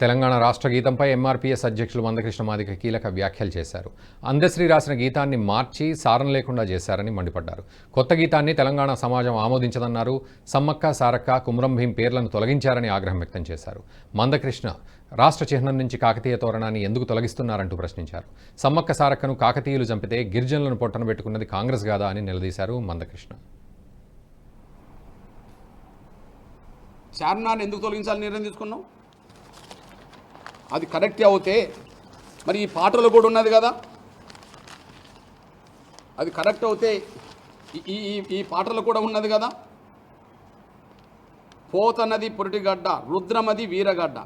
తెలంగాణ రాష్ట్ర గీతంపై ఎంఆర్పీఎస్ అధ్యక్షులు మందకృష్ణ మాదిక కీలక వ్యాఖ్యలు చేశారు. అందశ్రీ రాసిన గీతాన్ని మార్చి సారం లేకుండా చేశారని మండిపడ్డారు. కొత్త గీతాన్ని తెలంగాణ సమాజం ఆమోదించదన్నారు. సమ్మక్క సారక్క కుమ్రం భీం పేర్లను తొలగించారని ఆగ్రహం వ్యక్తం చేశారు. మందకృష్ణ రాష్ట్ర చిహ్నం నుంచి కాకతీయ తోరణాన్ని ఎందుకు తొలగిస్తున్నారంటూ ప్రశ్నించారు. సమ్మక్క సారక్కను కాకతీయులు చంపితే గిరిజనులను పొట్టన పెట్టుకున్నది కాంగ్రెస్ కాదా అని నిలదీశారు మందకృష్ణ. చార్మినార్ని ఎందుకు తొలగించాలని నిర్ణయం తీసుకున్నాం అది కరెక్ట్ అవుతే మరి ఈ పాటలో కూడా ఉన్నది కదా? అది కరెక్ట్ అవుతే ఈ- ఈ పాటలు పాటలో కూడా ఉన్నది కదా? పోతన్నది పొరటిగడ్డ రుద్రమది వీరగడ్డ.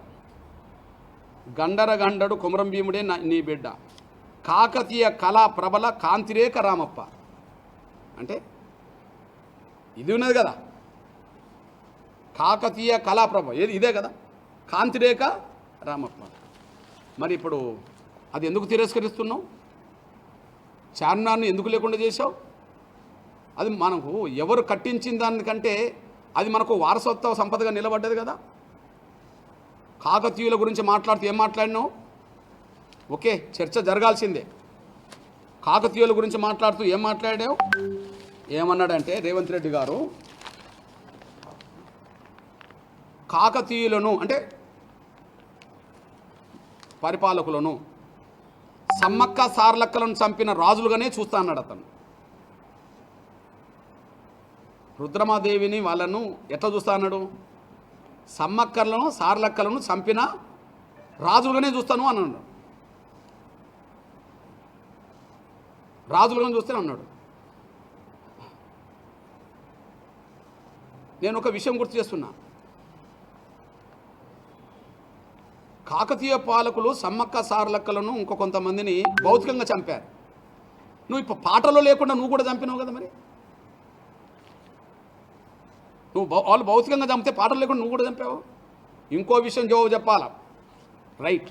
గండర గండడు కుమరం భీముడే నీ బిడ్డ. కాకతీయ కళా ప్రబల కాంతిరేక రామప్ప. అంటే ఇది ఉన్నది కదా? కాకతీయ కళాప్రభ ఏది ఇదే కదా? కాంతిరేఖ రామప్ప. మరి ఇప్పుడు అది ఎందుకు తిరస్కరిస్తున్నావు? చార్మినార్ని ఎందుకు లేకుండా చేశావు? అది మనకు ఎవరు కట్టించిన దానికంటే అది మనకు వారసత్వ సంపదగా నిలబడ్డది కదా. కాకతీయుల గురించి మాట్లాడుతూ ఏం మాట్లాడినావు? ఓకే చర్చ జరగాల్సిందే. కాకతీయుల గురించి మాట్లాడుతూ ఏం మాట్లాడావు? ఏమన్నాడంటే రేవంత్ రెడ్డి గారు కాకతీయులను అంటే పరిపాలకులను సమ్మక్క సార్లక్కలను చంపిన రాజులుగానే చూస్తా అన్నాడు అతను. రుద్రమాదేవిని వాళ్ళను ఎట్లా చూస్తా అన్నాడు? సమ్మక్కలను సార్లక్కలను చంపిన రాజులుగానే చూస్తాను అన్నాడు. రాజులుగానే చూస్తే అన్నాడు. నేను ఒక విషయం గుర్తు చేస్తున్నా. కాకతీయ పాలకులు సమ్మక్క సారలక్కలను ఇంకో కొంతమందిని భౌతికంగా చంపారు. నువ్వు ఇప్పుడు పాటలో లేకుండా నువ్వు కూడా చంపినావు కదా మరి? నువ్వు వాళ్ళు భౌతికంగా చంపితే పాటలు లేకుండా నువ్వు కూడా చంపావు? ఇంకో విషయం జవాబు చెప్పాలా? రైట్.